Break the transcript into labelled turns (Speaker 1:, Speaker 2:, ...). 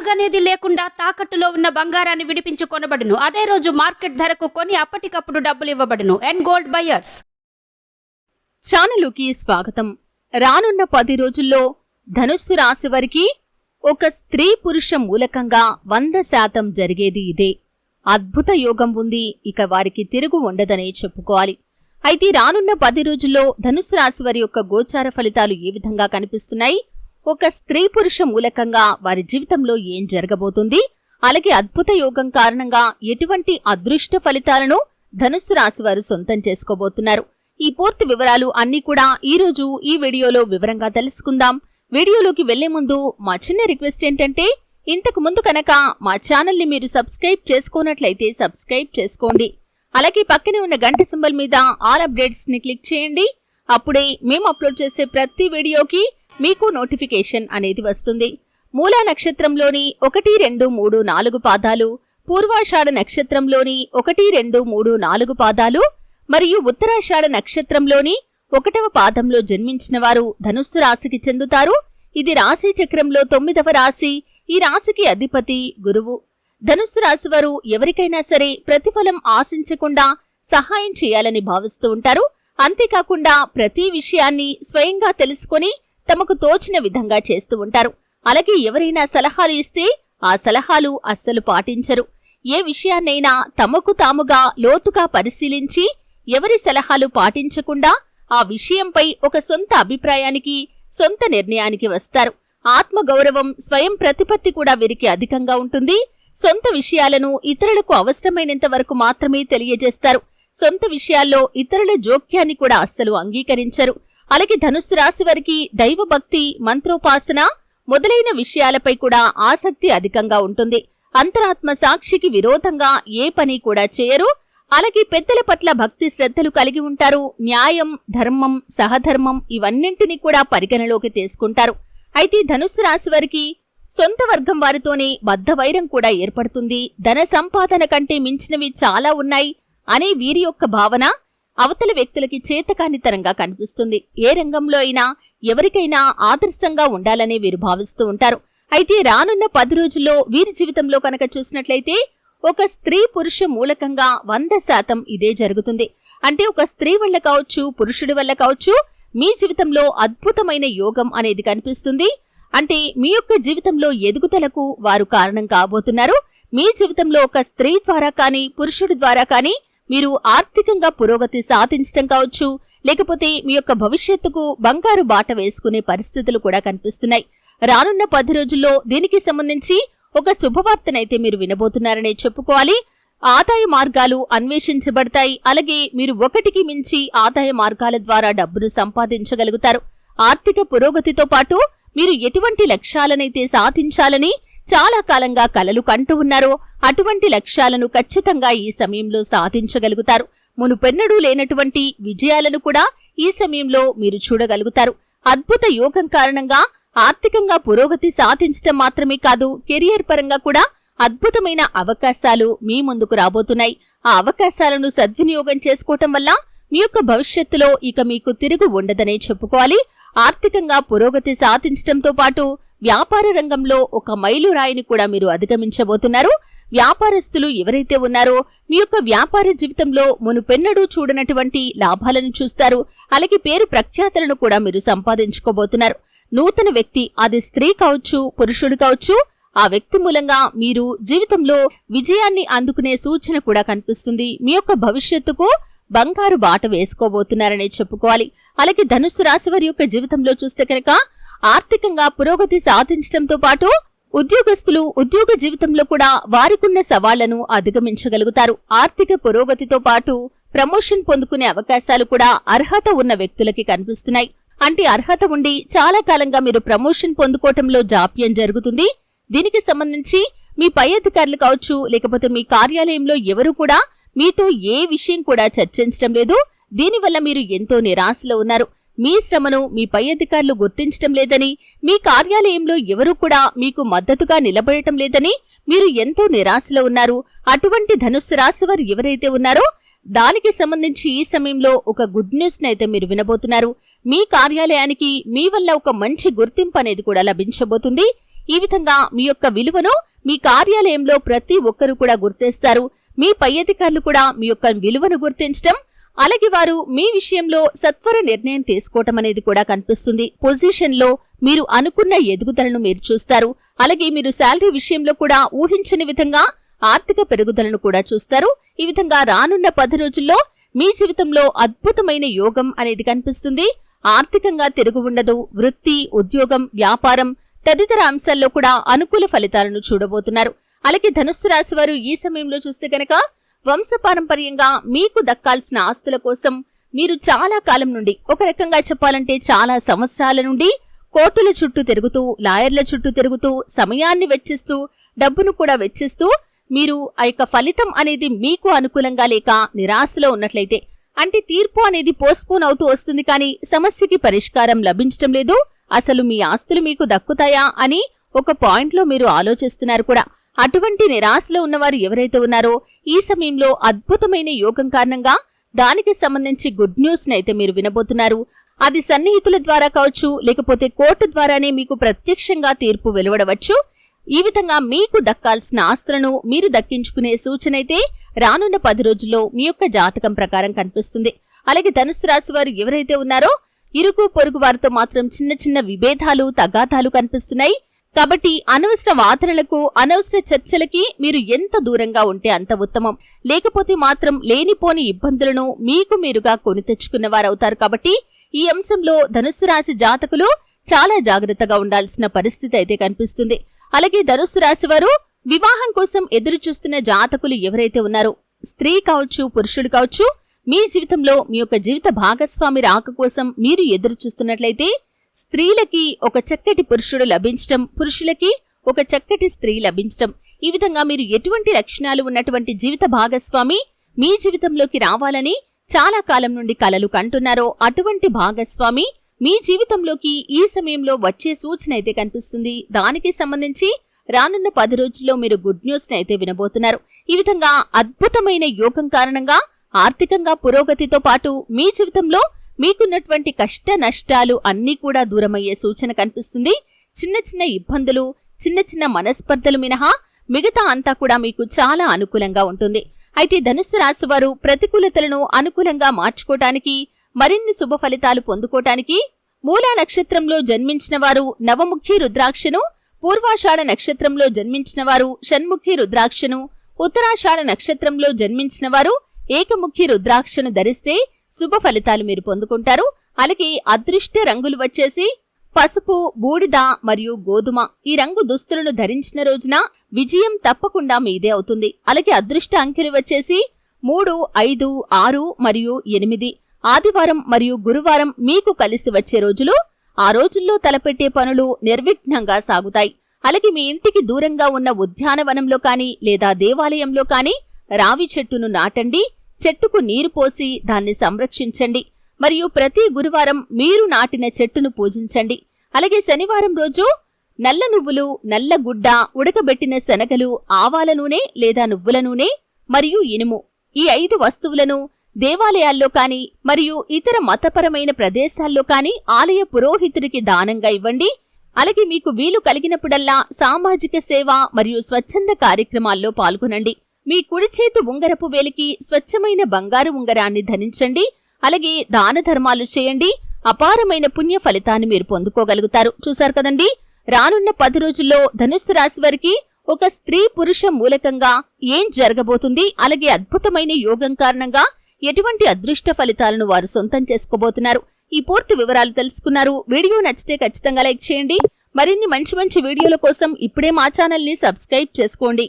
Speaker 1: అడుగనేది లేకుండా తాకట్టులో ఉన్న బంగారాన్ని విడిపించి కొనబడును అదే రోజు మార్కెట్ ధరకు కొని అప్పటికప్పుడు డబ్బులు ఇవ్వబడును. ఎండ్ గోల్డ్ బయర్స్
Speaker 2: ఛానలుకి స్వాగతం. రానున్న పది రోజుల్లో ధనుస్సు రాశి వారికి ఒక స్త్రీ పురుష మూలకంగా వంద శాతం జరిగేది ఇదే. అద్భుత యోగం ఉంది. ఇక వారికి తిరుగు ఉండదనే చెప్పుకోవాలి. అయితే రానున్న పది రోజుల్లో ధనుస్సు రాశి వారి యొక్క గోచార ఫలితాలు ఏ విధంగా కనిపిస్తున్నాయి? ఒక స్త్రీ పురుష మూలకంగా వారి జీవితంలో ఏం జరగబోతుంది? అలాగే అద్భుత యోగం కారణంగా ఎటువంటి అదృష్ట ఫలితాలను ధనుస్సు రాశి వారు సొంతం చేసుకోబోతున్నారు? ఈ పూర్తి వివరాలు అన్నీ కూడా ఈ రోజు ఈ వీడియోలో వివరంగా తెలుసుకుందాం. వీడియోలోకి వెళ్ళే ముందు మా చిన్న రిక్వెస్ట్ ఏంటంటే ఇంతకు ముందు కనుక మా ఛానల్ని మీరు సబ్స్క్రైబ్ చేసుకున్నట్లయితే సబ్స్క్రైబ్ చేసుకోండి. అలాగే పక్కనే ఉన్న గంట సింబల్ మీద ఆల్ అప్డేట్స్ని క్లిక్ చేయండి. అప్పుడే మేము అప్లోడ్ చేసే ప్రతి వీడియోకి మీకు నోటిఫికేషన్ అనేది వస్తుంది. మూలా నక్షత్రంలోని ఒకటి రెండు మూడు నాలుగు పాదాలు పూర్వాషాఢ నక్షత్రంలోని ఒకటి రెండు మూడు నాలుగు పాదాలు మరియు ఉత్తరాషాఢ నక్షత్రంలోని ఒకటవ పాదంలో జన్మించిన వారు ధనుస్సు రాశికి చెందుతారు. ఇది రాశి చక్రంలో తొమ్మిదవ రాశి ఈ రాశికి అధిపతి గురువు. ధనుస్సు రాశి వారు ఎవరికైనా సరే ప్రతిఫలం ఆశించకుండా సహాయం చేయాలని భావిస్తూ ఉంటారు. అంతేకాకుండా ప్రతి విషయాన్ని స్వయంగా తెలుసుకొని తమకు తోచిన విధంగా చేస్తూ ఉంటారు. అలాగే ఎవరైనా సలహాలు ఇస్తే ఆ సలహాలు అస్సలు పాటించరు. ఏ విషయాన్నైనా తమకు తాముగా లోతుగా పరిశీలించి ఎవరి సలహాలు పాటించకుండా ఆ విషయంపై ఒక సొంత అభిప్రాయానికి సొంత నిర్ణయానికి వస్తారు. ఆత్మగౌరవం స్వయం ప్రతిపత్తి కూడా వీరికి అధికంగా ఉంటుంది. సొంత విషయాలను ఇతరులకు అవసరమైనంత వరకు మాత్రమే తెలియజేస్తారు. సొంత విషయాల్లో ఇతరుల జోక్యాన్ని కూడా అస్సలు అంగీకరించరు. అలాగే ధనుస్సు రాశి వారికి దైవభక్తి మంత్రోపాసన మొదలైన విషయాలపై కూడా ఆసక్తి అధికంగా ఉంటుంది. అంతరాత్మ సాక్షికి విరోధంగా ఏ పని కూడా చేయరు. అలాగే పెద్దల పట్ల భక్తి శ్రద్ధలు కలిగి ఉంటారు. న్యాయం ధర్మం సహధర్మం ఇవన్నింటినీ కూడా పరిగణలోకి తీసుకుంటారు. అయితే ధనుస్సు రాశి వారికి సొంత వర్గం వారితోనే బద్ధవైరం కూడా ఏర్పడుతుంది. ధన సంపాదన కంటే మించినవి చాలా ఉన్నాయి. అనే వీరి యొక్క భావన అవతల వ్యక్తులకి చేతకానితనంగా కనిపిస్తుంది. ఏ రంగంలో అయినా ఎవరికైనా ఆదర్శంగా ఉండాలనే వీరు భావిస్తూ ఉంటారు. అయితే రానున్న పది రోజుల్లో వీరి జీవితంలో కనుక చూసినట్లయితే ఒక స్త్రీ పురుష మూలకంగా వంద శాతం ఇదే జరుగుతుంది. అంటే ఒక స్త్రీ వల్ల కావచ్చు పురుషుడి వల్ల కావచ్చు మీ జీవితంలో అద్భుతమైన యోగం అనేది కనిపిస్తుంది. అంటే మీ యొక్క జీవితంలో ఎదుగుదలకు వారు కారణం కాబోతున్నారు. మీ జీవితంలో ఒక స్త్రీ ద్వారా కానీ పురుషుడి ద్వారా కానీ మీరు ఆర్థికంగా పురోగతి సాధించటం కావచ్చు లేకపోతే మీ యొక్క భవిష్యత్తుకు బంగారు బాట వేసుకునే పరిస్థితులు కూడా కనిపిస్తున్నాయి. రానున్న పది రోజుల్లో దీనికి సంబంధించి ఒక శుభవార్తనైతే మీరు వినబోతున్నారనే చెప్పుకోవాలి. ఆదాయ మార్గాలు అన్వేషించబడతాయి. అలాగే మీరు ఒకటికి మించి ఆదాయ మార్గాల ద్వారా డబ్బును సంపాదించగలుగుతారు. ఆర్థిక పురోగతితో పాటు మీరు ఎటువంటి లక్ష్యాలనైతే సాధించాలని చాలా కాలంగా కలలు కంటూ ఉన్నారో అటువంటి లక్ష్యాలను ఖచ్చితంగా ఈ సమయంలో సాధించగలుగుతారు. మునుపెన్నడూ లేనటువంటి విజయాలను కూడా ఈ సమయంలో మీరు చూడగలుగుతారు. అద్భుత యోగం కారణంగా ఆర్థికంగా పురోగతి సాధించటం మాత్రమే కాదు కెరియర్ పరంగా కూడా అద్భుతమైన అవకాశాలు మీ ముందుకు రాబోతున్నాయి. ఆ అవకాశాలను సద్వినియోగం చేసుకోవటం వల్ల మీ యొక్క భవిష్యత్తులో ఇక మీకు తిరుగు ఉండదనే చెప్పుకోవాలి. ఆర్థికంగా పురోగతి సాధించటంతో పాటు వ్యాపార రంగంలో ఒక మైలురాయిని కూడా మీరు అధిగమించబోతున్నారు. వ్యాపారస్తులు ఎవరైతే ఉన్నారో మీ యొక్క వ్యాపార జీవితంలో మునుపెన్నడూ చూడనటువంటి లాభాలను చూస్తారు. అలాగే పేరు ప్రఖ్యాతలను కూడా మీరు సంపాదించుకోబోతున్నారు. నూతన వ్యక్తి అది స్త్రీ కావచ్చు పురుషుడు కావచ్చు ఆ వ్యక్తి మూలంగా మీరు జీవితంలో విజయాన్ని అందుకునే సూచన కూడా కనిపిస్తుంది. మీ యొక్క భవిష్యత్తుకు బంగారు బాట వేసుకోబోతున్నారనే చెప్పుకోవాలి. అలాగే ధనుసు రాశి వారి యొక్క జీవితంలో చూస్తే కనుక ఆర్థికంగా పురోగతి సాధించడంతో పాటు ఉద్యోగస్తులు ఉద్యోగ జీవితంలో కూడా వారికున్న సవాళ్ళను అధిగమించగలుగుతారు. ఆర్థిక పురోగతితో పాటు ప్రమోషన్ పొందుకునే అవకాశాలు కూడా అర్హత ఉన్న వ్యక్తులకి కనిపిస్తున్నాయి. అంటే అర్హత ఉండి చాలా కాలంగా మీరు ప్రమోషన్ పొందుకోవటంలో జాప్యం జరుగుతుంది. దీనికి సంబంధించి మీ పై అధికారులు కావచ్చు లేకపోతే మీ కార్యాలయంలో ఎవరు కూడా మీతో ఏ విషయం కూడా చర్చించడం లేదు. దీనివల్ల మీరు ఎంతో నిరాశలో ఉన్నారు. మీ శ్రమను మీ పై అధికారులు గుర్తించటం లేదని మీ కార్యాలయంలో ఎవరూ కూడా మీకు మద్దతుగా నిలబడటం లేదని మీరు ఎంతో నిరాశలో ఉన్నారు. అటువంటి ధనుస్సు రాశి వారు ఎవరైతే ఉన్నారో దానికి సంబంధించి ఈ సమయంలో ఒక గుడ్ న్యూస్ అయితే మీరు వినబోతున్నారు. మీ కార్యాలయానికి మీ వల్ల ఒక మంచి గుర్తింపు అనేది కూడా లభించబోతుంది. ఈ విధంగా మీ యొక్క విలువను మీ కార్యాలయంలో ప్రతి ఒక్కరూ కూడా గుర్తిస్తారు. మీ పై అధికారులు కూడా మీ యొక్క విలువను గుర్తించడం అలాగే వారు మీ విషయంలో సత్వర నిర్ణయం తీసుకోవటం అనేది కూడా కనిపిస్తుంది. పొజిషన్లో మీరు అనుకున్న ఎదుగుదలను మీరు చూస్తారు. అలాగే మీరు శాలరీ విషయంలో కూడా ఊహించని విధంగా ఆర్థిక పెరుగుదలను కూడా చూస్తారు. ఈ విధంగా రానున్న పది రోజుల్లో మీ జీవితంలో అద్భుతమైన యోగం అనేది కనిపిస్తుంది. ఆర్థికంగా తిరుగు ఉండదు. వృత్తి ఉద్యోగం వ్యాపారం తదితర అంశాల్లో కూడా అనుకూల ఫలితాలను చూడబోతున్నారు. అలాగే ధనుస్సు రాశి వారు ఈ సమయంలో చూస్తే గనక వంశపారంపర్యంగా మీకు దక్కాల్సిన ఆస్తుల కోసం మీరు చాలా కాలం నుండి ఒక రకంగా చెప్పాలంటే చాలా సంవత్సరాల నుండి కోర్టుల చుట్టూ తిరుగుతూ లాయర్ల చుట్టూ తిరుగుతూ సమయాన్ని వెచ్చిస్తూ డబ్బును కూడా వెచ్చిస్తూ మీరు ఆ యొక్క ఫలితం అనేది మీకు అనుకూలంగా లేక నిరాశలో ఉన్నట్లయితే అంటే తీర్పు అనేది పోస్ట్పోన్ అవుతూ వస్తుంది కానీ సమస్యకి పరిష్కారం లభించటం లేదు అసలు మీ ఆస్తులు మీకు దక్కుతాయా అని ఒక పాయింట్లో మీరు ఆలోచిస్తున్నారు కూడా. అటువంటి నిరాశలో ఉన్నవారు ఎవరైతే ఉన్నారో ఈ సమయంలో అద్భుతమైన యోగం కారణంగా దానికి సంబంధించి గుడ్ న్యూస్ అయితే మీరు వినబోతున్నారు. అది సన్నిహితుల ద్వారా కావచ్చు లేకపోతే కోర్టు ద్వారానే మీకు ప్రత్యక్షంగా తీర్పు వెలువడవచ్చు. ఈ విధంగా మీకు దక్కాల్సిన ఆస్తులను మీరు దక్కించుకునే సూచన అయితే రానున్న పది రోజుల్లో మీ యొక్క జాతకం ప్రకారం కనిపిస్తుంది. అలాగే ధనుసు రాశి వారు ఎవరైతే ఉన్నారో ఇరుగు పొరుగు వారితో మాత్రం చిన్న చిన్న విభేదాలు తగాదాలు కనిపిస్తున్నాయి. కాబట్టి అనవసర వాదనలకు అనవసర చర్చలకి మీరు ఎంత దూరంగా ఉంటే అంత ఉత్తమం. లేకపోతే మాత్రం లేనిపోని ఇబ్బందులను మీకు మీరుగా కొని తెచ్చుకున్న వారవుతారు కాబట్టి ఈ అంశంలో ధనుస్సు రాశి జాతకులు చాలా జాగ్రత్తగా ఉండాల్సిన పరిస్థితి అయితే కనిపిస్తుంది. అలాగే ధనుస్సు రాశి వారు వివాహం కోసం ఎదురు చూస్తున్న జాతకులు ఎవరైతే ఉన్నారో స్త్రీ కావచ్చు పురుషుడు కావచ్చు మీ జీవితంలో మీ యొక్క జీవిత భాగస్వామి రాక కోసం మీరు ఎదురు చూస్తున్నట్లయితే స్త్రీలకి ఒక చక్కటి పురుషుడు లభించటం పురుషులకి ఒక చక్కటి స్త్రీ లభించటం. ఈ విధంగా మీరు ఎటువంటి లక్షణాలు ఉన్నటువంటి జీవిత భాగస్వామి మీ జీవితంలోకి రావాలని చాలా కాలం నుండి కలలు కంటున్నారో అటువంటి భాగస్వామి మీ జీవితంలోకి ఈ సమయంలో వచ్చే సూచన అయితే కనిపిస్తుంది. దానికి సంబంధించి రానున్న పది రోజుల్లో మీరు గుడ్ న్యూస్ అయితే వినబోతున్నారు. ఈ విధంగా అద్భుతమైన యోగం కారణంగా ఆర్థికంగా పురోగతితో పాటు మీ జీవితంలో మీకున్నటువంటి కష్ట నష్టాలు అన్నీ కూడా దూరమయ్యే సూచన కనిపిస్తుంది. చిన్న చిన్న ఇబ్బందులు చిన్న చిన్న మనస్పర్ధలు మినహా మిగతా అంతా కూడా మీకు చాలా అనుకూలంగా ఉంటుంది. అయితే ధనుస్సు రాశి వారు ప్రతికూలతలను అనుకూలంగా మార్చుకోటానికి మరిన్ని శుభ ఫలితాలు పొందుకోటానికి మూలా నక్షత్రంలో జన్మించిన వారు నవముఖి రుద్రాక్షను పూర్వాషాఢ నక్షత్రంలో జన్మించిన వారు షణ్ముఖి రుద్రాక్షను ఉత్తరాషాఢ నక్షత్రంలో జన్మించిన వారు ఏకముఖి రుద్రాక్షను ధరిస్తే శుభ ఫలితాలు మీరు పొందుకుంటారు. అలాగే అదృష్ట రంగులు వచ్చేసి పసుపు బూడిద మరియు గోధుమ. ఈ రంగు దుస్తులను ధరించిన రోజున విజయం తప్పకుండా మీదే అవుతుంది. అలాగే అదృష్ట అంకెలు వచ్చేసి మూడు ఐదు ఆరు మరియు ఎనిమిది. ఆదివారం మరియు గురువారం మీకు కలిసి వచ్చే రోజులు ఆ రోజుల్లో తలపెట్టే పనులు నిర్విఘ్నంగా సాగుతాయి. అలాగే మీ ఇంటికి దూరంగా ఉన్న ఉద్యానవనంలో కానీ లేదా దేవాలయంలో కానీ రావి చెట్టును నాటండి. చెట్టుకు నీరు పోసి దాన్ని సంరక్షించండి. మరియు ప్రతి గురువారం మీరు నాటిన చెట్టును పూజించండి. అలాగే శనివారం రోజు నల్ల నువ్వులు నల్ల గుడ్డ ఉడకబెట్టిన శనగలు ఆవాల నూనె లేదా నువ్వుల నూనె మరియు ఇనుము. ఈ ఐదు వస్తువులను దేవాలయాల్లో కాని మరియు ఇతర మతపరమైన ప్రదేశాల్లో కాని ఆలయ పురోహితుడికి దానంగా ఇవ్వండి. అలాగే మీకు వీలు కలిగినప్పుడల్లా సామాజిక సేవ మరియు స్వచ్ఛంద కార్యక్రమాల్లో పాల్గొనండి. మీ కుడి చేతి ఉంగరపు వేలికి స్వచ్ఛమైన బంగారు ఉంగరాన్ని ధరించండి. అలాగే దాన ధర్మాలు చేయండి. అపారమైన పుణ్య ఫలితాన్ని మీరు పొందుకోగలుగుతారు. చూశారు కదండి? రానున్న పది రోజుల్లో ధనుస్సు రాశి వారికి ఒక స్త్రీ పురుష మూలకంగా ఏం జరగబోతుంది? అలాగే అద్భుతమైన యోగం కారణంగా ఎటువంటి అదృష్ట ఫలితాలను వారు సొంతం చేసుకోబోతున్నారు? ఈ పూర్తి వివరాలు తెలుసుకున్నారు. వీడియో నచ్చితే ఖచ్చితంగా లైక్ చేయండి. మరిన్ని మంచి మంచి వీడియోల కోసం ఇప్పుడే మా ఛానల్ని సబ్స్క్రైబ్ చేసుకోండి.